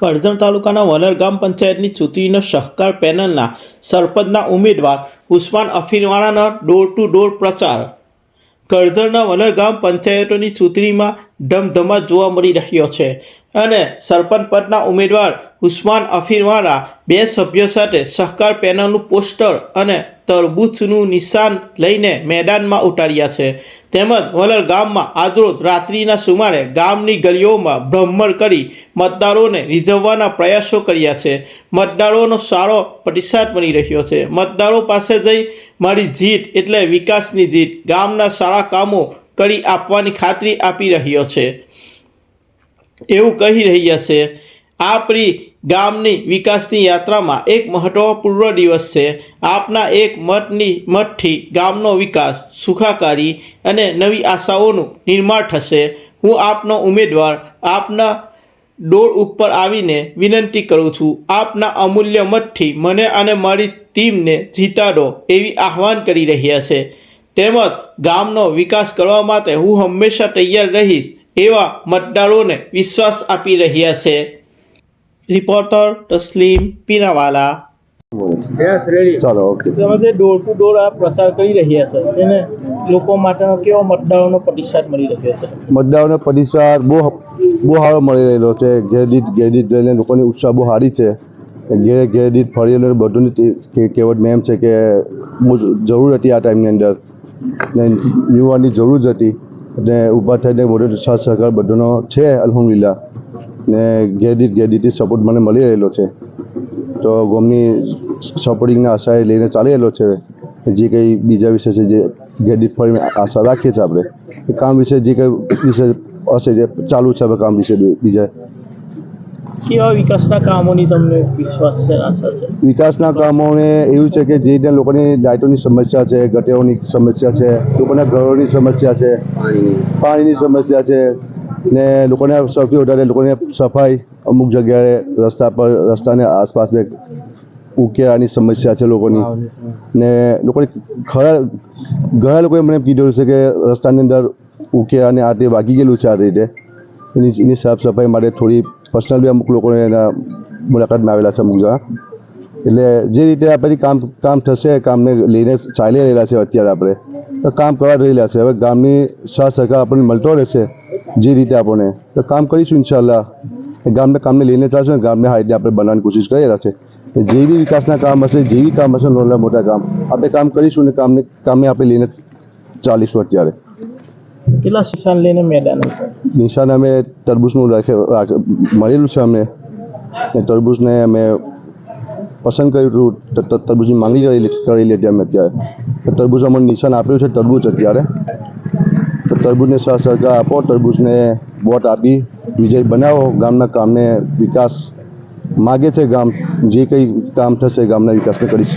કરજણ તાલુકાના વનર ગામ પંચાયતની ચૂંટણીનો સહકાર પેનલના સરપંચના ઉમેદવાર ઉસ્માન અફીનવાળાનો ડોર ટુ ડોર પ્રચાર. કરજણના વનર ગામ પંચાયતોની ચૂંટણીમાં ધમધમાટ જોવા મળી રહ્યો છે. અને સરપંચ પદના ઉમેદવાર ઉસ્માન અફીરવાળા બે સભ્યો સાથે સહકાર પેનલનું પોસ્ટર અને તરબૂચનું નિશાન લઈને મેદાનમાં ઉતાર્યા છે. તેમજ વલર ગામમાં આજરોજ રાત્રિના સુમારે ગામની ગલીઓમાં ભ્રમણ કરી મતદારોને રીઝવવાના પ્રયાસો કર્યા છે. મતદારોનો સારો પ્રતિસાદ મળી રહ્યો છે. મતદારો પાસે જઈ મારી જીત એટલે વિકાસની જીત. ગામના સારા કામો કરી આપવાની ખાતરી આપી રહ્યો છે. એવું કહી રહ્યા છે, આપણી ગામની વિકાસની યાત્રામાં એક મહત્વપૂર્ણ દિવસ છે. આપના એક મતની મતથી ગામનો વિકાસ સુખાકારી અને નવી આશાઓનું નિર્માણ થશે. હું આપનો ઉમેદવાર, આપના ડોર ઉપર આવીને વિનંતી કરું છું. આપના અમૂલ્ય મતથી મને અને મારી ટીમને જીતાડો એવી આહવાન કરી રહ્યા છે. તેમજ ગામનો વિકાસ કરવા માટે હું હંમેશા તૈયાર રહીશ એવા મતદારોને વિશ્વાસ આપી રહ્યા છે. રિપોર્ટર તસ્લીમ પીરાવાલા ચાલો ઓકે તમે જે ડોર ટુ ડોર આ પ્રચાર કરી રહ્યા છે તેને લોકો માટેનો કેવો મતદારોનો પ્રતિસાદ મળી રહ્યો છે? મતદારોનો પ્રતિસાદ બહુ બહુ સારો મળી રહેલો છે. ઘેર દીઠ ઘેર દીઠ લઈને લોકોની ઉત્સાહ બહુ સારી છે. ઘેર ઘેર દીઠ ફરીને બધું કહેવત મેમ છે કે બહુ જરૂર હતી આ ટાઈમની અંદર. ને યુવાની જરૂર જ હતી. અને ઊભા થઈને બધો સાથ સહકાર બધાનો છે, અલહમદુલિલ્લાહ. ને ઘેર દીઠ સપોર્ટ મને મળી રહેલો છે. તો ગોમની સપોર્ટિંગના આશાએ લઈને ચાલી રહેલો છે. જે કંઈ બીજા વિશે છે, જે ગેડિટ ફરી આશા રાખીએ છીએ આપણે. કામ વિશે જે કંઈ વિશે હશે, જે ચાલુ છે, હવે કામ વિશે બીજા કેવા વિકાસના કામોની તમને વિશ્વાસ છે આશા છે? વિકાસના કામોને એવું છે કે જે રીતે લોકોની લાઇટોની સમસ્યા છે ગટેરોની સમસ્યા છે લોકોના ઘરોની સમસ્યા છે પાણીની. સમસ્યા છે ને લોકોને સૌથી વધારે લોકોને સફાઈ અમુક જગ્યાએ રસ્તા પર રસ્તાને આસપાસ ઉકેલાની સમસ્યા છે લોકોની. ને લોકોને ખરા ઘણા લોકોએ મને કીધું છે કે રસ્તાની અંદર ઉકેલાને આ તે વાગી ગયેલું છે આ રીતે. એની સાફ સફાઈ માટે થોડી પર્સનલ બી અમુક લોકોને એના મુલાકાતમાં આવેલા છે અમુક જણા એટલે જે રીતે આપણે કામ કામ થશે કામને લઈને ચાલી રહેલા છે અત્યારે આપણે તો કામ કરવા રહેલા છે હવે ગામની સાથ સહકાર આપણને મળતો રહેશે જે રીતે આપણને તો કામ કરીશું ઇન્શાલ્લાહ ગામને કામને લઈને ચાલશું ગામને હાઈટને આપણે બનાવવાની કોશિશ કરી રહ્યા છે જે બી વિકાસના કામ હશે જે બી કામ હશે નાના મોટા કામ આપણે કામ કરીશું ને કામને કામને આપણે લઈને ચાલીશું અત્યારે કેટલા શિક્ષણ લઈને મેદાન નિશાન અમે તરબૂચનું રાખે મળેલું છે અમને. એ તરબૂચને અમે પસંદ કર્યું હતું તરબૂચની માંગણી કરેલી હતી અમે અત્યારે. તરબૂચ અમને નિશાન આપ્યું છે, તરબૂચ અત્યારે. તો તરબૂચને સહકાર આપો, તરબૂચને વોટ આપી, વિજય બનાવો, ગામના કામને વિકાસ માગે છે, ગામ જે કંઈ કામ થશે, ગામના વિકાસને કરીશ.